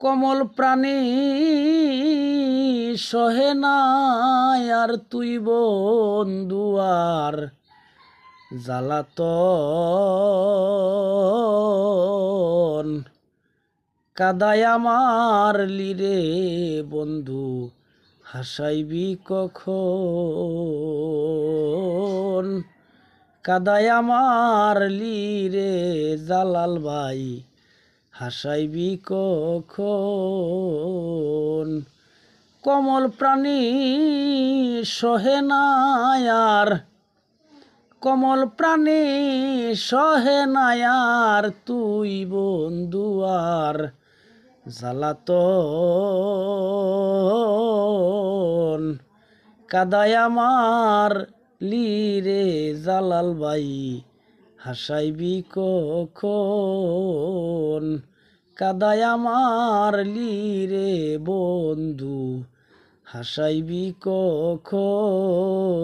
কমল প্রাণী সহে আর তুই বন্ধুয়ার জ্বালাতন। কাদায় আমার লিরে বন্ধু, হাসাইবি কখন? কাদায় আমার লিরে জালাল ভাই হাসাইবি কখন? কমল প্রাণী সহে নায়ার কমল প্রাণী সহে তুই বন্ধুয়ার জ্বালাতন কাদায় আমার লিরে জালাল বাই হাসাইবি কখন? কাদায় আমার লিরে বন্ধু হাসাইবি কখন